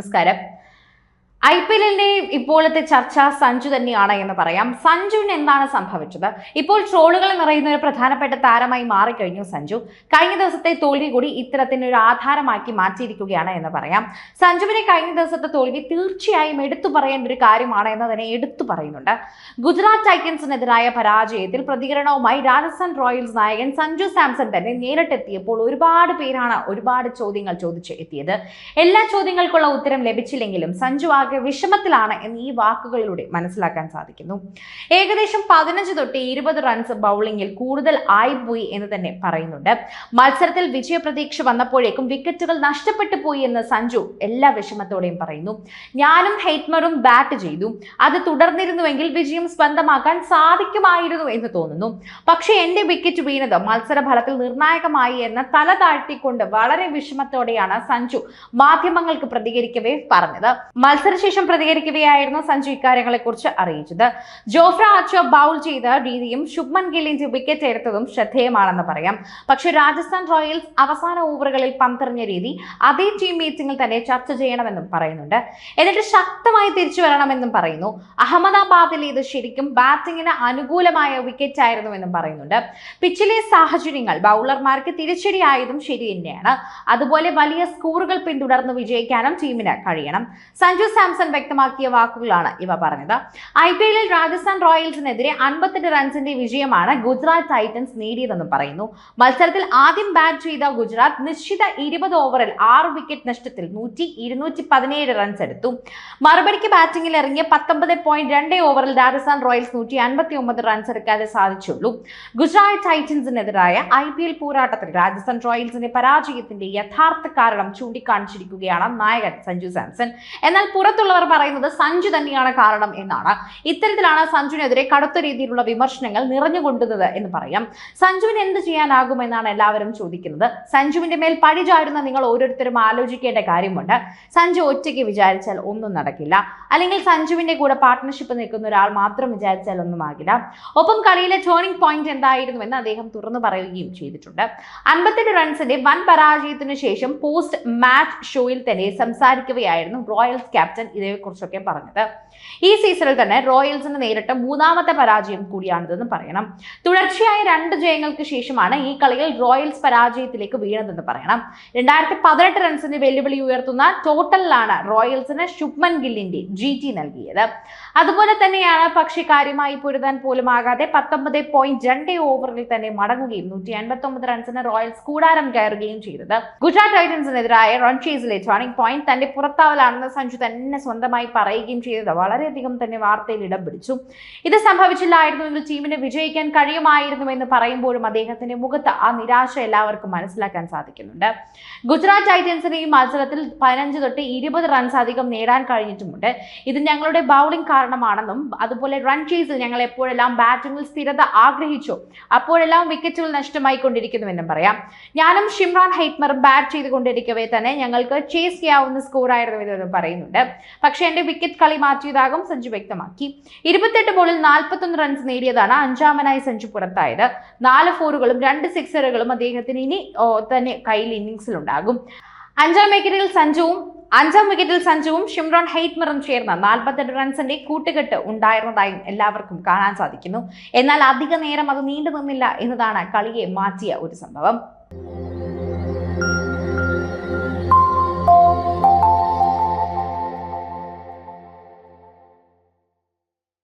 നമസ്കാരം. I P എല്ലിന്റെ ഇപ്പോഴത്തെ ചർച്ച സഞ്ജു തന്നെയാണ് എന്ന് പറയാം. സഞ്ജുവിന് എന്താണ് സംഭവിച്ചത്? ഇപ്പോൾ ട്രോളുകൾ നിറയുന്ന ഒരു പ്രധാനപ്പെട്ട താരമായി മാറിക്കഴിഞ്ഞു സഞ്ജു. കഴിഞ്ഞ ദിവസത്തെ തോൽവി കൂടി ഇത്തരത്തിന് ഒരു ആധാരമാക്കി മാറ്റിയിരിക്കുകയാണ് എന്ന് പറയാം. സഞ്ജുവിനെ കഴിഞ്ഞ ദിവസത്തെ തോൽവി തീർച്ചയായും എടുത്തു പറയേണ്ട ഒരു കാര്യമാണ് എന്ന് തന്നെ എടുത്തു പറയുന്നുണ്ട്. ഗുജറാത്ത് ടൈറ്റൻസിനെതിരായ പരാജയത്തിൽ പ്രതികരണവുമായി രാജസ്ഥാൻ റോയൽസ് നായകൻ സഞ്ജു സാംസൺ തന്നെ നേരിട്ടെത്തിയപ്പോൾ ഒരുപാട് പേരാണ് ഒരുപാട് ചോദ്യങ്ങൾ ചോദിച്ച് എത്തിയത്. എല്ലാ ചോദ്യങ്ങൾക്കുള്ള ഉത്തരം ലഭിച്ചില്ലെങ്കിലും സഞ്ജു ആകെ വിഷമത്തിലാണ് എന്ന് ഈ വാക്കുകളിലൂടെ മനസ്സിലാക്കാൻ സാധിക്കുന്നു. ഏകദേശം പതിനഞ്ച് തൊട്ട് ഇരുപത് റൺസ് ബൗളിംഗിൽ കൂടുതൽ ആയിപ്പോയി എന്ന് തന്നെ പറയുന്നുണ്ട്. മത്സരത്തിൽ വിജയപ്രതീക്ഷ വന്നപ്പോഴേക്കും വിക്കറ്റുകൾ നഷ്ടപ്പെട്ടു പോയി എന്ന് സഞ്ജു എല്ലാ വിഷമത്തോടെയും പറയുന്നു. ഞാനും ഹെയ്റ്റ്മറും ബാറ്റ് ചെയ്തു. അത് തുടർന്നിരുന്നുവെങ്കിൽ വിജയം സ്വന്തമാക്കാൻ സാധിക്കുമായിരുന്നു എന്ന് തോന്നുന്നു. പക്ഷേ എന്റെ വിക്കറ്റ് വീണത് മത്സര ഫലത്തിൽ നിർണായകമായി എന്ന് തല താഴ്ത്തിക്കൊണ്ട് വളരെ വിഷമത്തോടെയാണ് സഞ്ജു മാധ്യമങ്ങൾക്ക് പ്രതികരിക്കവേ പറഞ്ഞത്. മത്സരശേഷം പ്രതികരിക്കുകയായിരുന്നു സഞ്ജു ഇക്കാര്യങ്ങളെക്കുറിച്ച് അറിയിച്ചത്. ജോഫ്ര ആച്ചോ ബൗൾ ചെയ്ത രീതിയും ശുഭ്മൻ ഗില്ലിന്റെ വിക്കറ്റ് എടുത്തതും ശ്രദ്ധേയമാണെന്ന് പറയാം. പക്ഷേ രാജസ്ഥാൻ റോയൽസ് അവസാന ഓവറുകളിൽ പന്തെറിഞ്ഞ രീതി അതേ ടീം മീറ്റിംഗിൽ തന്നെ ചർച്ച ചെയ്യണമെന്നും പറയുന്നുണ്ട്. എന്നിട്ട് ശക്തമായി തിരിച്ചു വരണമെന്നും പറയുന്നു. അഹമ്മദാബാദിൽ ഇത് ശരിക്കും ബാറ്റിങ്ങിന് അനുകൂലമായ വിക്കറ്റ് ആയിരുന്നു എന്നും പറയുന്നുണ്ട്. പിച്ചിലെ സാഹചര്യങ്ങൾ ബൗളർമാർക്ക് തിരിച്ചടിയായതും ശരി തന്നെയാണ്. അതുപോലെ വലിയ സ്കോറുകൾ പിന്തുടർന്ന് വിജയിക്കാനും ടീമിന് കഴിയണം. സഞ്ജു സാംസൺ വ്യക്തമാക്കിയ വാക്കുകളാണ് ഇവ പറഞ്ഞത്. ഐ പി എല്ലിൽ രാജസ്ഥാൻ റോയൽസിനെതിരെ അൻപത്തെട്ട് റൺസിന്റെ വിജയമാണ് ഗുജറാത്ത് ടൈറ്റൻസ് നേടിയതെന്നും പറയുന്നു. മത്സരത്തിൽ ആദ്യം ബാറ്റ് ചെയ്ത ഗുജറാത്ത് നിശ്ചിത ഇരുപത് ഓവറിൽ ആറ് വിക്കറ്റ് നഷ്ടത്തിൽ നൂറ്റി ഇരുന്നൂറ്റി പതിനേഴ് റൺസ് എടുത്തു. മറുപടിക്ക് ബാറ്റിംഗിൽ ഇറങ്ങിയ പത്തൊമ്പത് പോയിന്റ് രണ്ട് ഓവറിൽ രാജസ്ഥാൻ റോയൽസ് നൂറ്റി അൻപത്തി ഒമ്പത് റൺസ് എടുക്കാതെ സാധിച്ചുള്ളൂ. ഗുജറാത്ത് ടൈറ്റൻസിനെതിരായ ഐ പി എൽ പോരാട്ടത്തിൽ രാജസ്ഥാൻ റോയൽസിന്റെ പരാജയത്തിന്റെ യഥാർത്ഥ കാരണം ചൂണ്ടിക്കാണിച്ചിരിക്കുകയാണ് നായകൻ സഞ്ജു സാംസൺ. എന്നാൽ പുറത്തുള്ളവർ പറയുന്നത് സഞ്ജു തന്നെയാണ് കാരണം എന്നാണ്. ഇത്തരത്തിലാണ് സഞ്ജുവിനെതിരെ കടുത്ത രീതിയിലുള്ള വിമർശനങ്ങൾ നിറഞ്ഞുകൊണ്ടുന്നത് എന്ന് പറയാം. സഞ്ജുവിന് എന്ത് ചെയ്യാനാകുമെന്നാണ് എല്ലാവരും ചോദിക്കുന്നത്. സഞ്ജുവിന്റെ മേൽ പഴി ചാരുന്ന നിങ്ങൾ ഓരോരുത്തരും ആലോചിക്കേണ്ട കാര്യമുണ്ട്. സഞ്ജു ഒറ്റയ്ക്ക് വിചാരിച്ചാൽ ഒന്നും നടക്കില്ല. അല്ലെങ്കിൽ സഞ്ജുവിന്റെ കൂടെ പാർട്ട്ണർഷിപ്പ് നിൽക്കുന്ന ഒരാൾ മാത്രം വിചാരിച്ചാൽ ഒന്നും ആകില്ല. ഒപ്പം കളിയിലെ ടേണിംഗ് പോയിന്റ് എന്തായിരുന്നുവെന്ന് അദ്ദേഹം തുറന്നു പറയുകയും ചെയ്തിട്ടുണ്ട്. അൻപത്തെട്ട് റൺസിന്റെ വൻ പരാജയത്തിനു ശേഷം പോസ്റ്റ് മാച്ച് ഷോയിൽ തന്നെ സംസാരിക്കുകയായിരുന്നു റോയൽസ് ക്യാപ്റ്റൻ ഇതേക്കുറിച്ചൊക്കെ പറഞ്ഞത്. ഈ സീസണിൽ തന്നെ റോയൽസിന് നേരിട്ട മൂന്നാമത്തെ പരാജയം കൂടിയാണിതെന്ന് പറയണം. തുടർച്ചയായ രണ്ട് ജയങ്ങൾക്ക് ശേഷമാണ് ഈ കളിയിൽ റോയൽസ് പരാജയത്തിലേക്ക് വീണതെന്ന് പറയണം. രണ്ടായിരത്തി പതിനെട്ട് റൺസിന്റെ വെല്ലുവിളി ഉയർത്തുന്ന ടോട്ടലിലാണ് റോയൽസിന് ശുഭ്മൻ ഗില്ലിന്റെ ജി ടി നൽകിയത്. അതുപോലെ തന്നെയാണ് പക്ഷേ കാര്യമായി പൊരുതാൻ പോലും ആകാതെ പത്തൊമ്പത് പോയിന്റ് രണ്ട് ഓവറിൽ തന്നെ മടങ്ങുകയും നൂറ്റി അൻപത്തി ഒമ്പത് റൺസിന് റോയൽസ് കൂടാരം കയറുകയും ചെയ്തത്. ഗുജറാത്ത് ടൈറ്റൻസിനെതിരായ റൺ ചേസിലെ ടേണിംഗ് പോയിന്റ് തന്റെ പുറത്താവലാണെന്ന് സഞ്ജു തന്നെ സ്വന്തമായി പറയുകയും ചെയ്തത്. വളരെയധികം തന്നെ വാർത്തയിൽ ഇടം പിടിച്ചു. ഇത് സംഭവിച്ചില്ലായിരുന്നുവെങ്കിൽ ടീമിന് വിജയിക്കാൻ കഴിയുമായിരുന്നു എന്ന് പറയുമ്പോഴും അദ്ദേഹത്തിന്റെ മുഖത്ത് ആ നിരാശ എല്ലാവർക്കും മനസ്സിലാക്കാൻ സാധിക്കുന്നുണ്ട്. ഗുജറാത്ത് ടൈറ്റൻസിന് ഈ മത്സരത്തിൽ പതിനഞ്ച് തൊട്ട് ഇരുപത് റൺസ് അധികം നേടാൻ കഴിഞ്ഞിട്ടുമുണ്ട്. ഇത് ഞങ്ങളുടെ ബൗളിംഗ് കാരണമാണെന്നും അതുപോലെ റൺ ചേസിൽ ഞങ്ങൾ എപ്പോഴെല്ലാം ബാറ്റിംഗിൽ സ്ഥിരത ആഗ്രഹിച്ചു അപ്പോഴെല്ലാം വിക്കറ്റുകൾ നഷ്ടമായിക്കൊണ്ടിരിക്കുന്നുവെന്നും പറയാം. ഞാനും ഷിംറാൻ ഹൈറ്റ്മറും ബാറ്റ് ചെയ്തുകൊണ്ടിരിക്കവേ തന്നെ ഞങ്ങൾക്ക് ചേസ് ചെയ്യാവുന്ന സ്കോറായിരുന്നു എന്നും പറയുന്നുണ്ട്. പക്ഷേ എന്റെ വിക്കറ്റ് കളി മാറ്റിയതാകും സഞ്ജു വ്യക്തമാക്കി. ഇരുപത്തെട്ട് ബോളിൽ നാൽപ്പത്തൊന്ന് റൺസ് നേടിയതാണ് അഞ്ചാമനായി സഞ്ജു പുറത്തായത്. നാല് ഫോറുകളും രണ്ട് സിക്സറുകളും അദ്ദേഹത്തിന് ഇനി തന്നെ കയ്യിൽ ഇന്നിംഗ്സിലുണ്ടാകും അഞ്ചാം വിക്കറ്റിൽ സഞ്ജുവും അഞ്ചാം വിക്കറ്റിൽ സഞ്ജുവും ഷിംറോൺ ഹെയ്റ്റ്മറും ചേർന്ന നാൽപ്പത്തെട്ട് റൺസിന്റെ കൂട്ടുകെട്ട് ഉണ്ടായിരുന്നതായും എല്ലാവർക്കും കാണാൻ സാധിക്കുന്നു. എന്നാൽ അധിക നേരം അത് നീണ്ടു നിന്നില്ല എന്നതാണ് കളിയെ മാറ്റിയ ഒരു സംഭവം.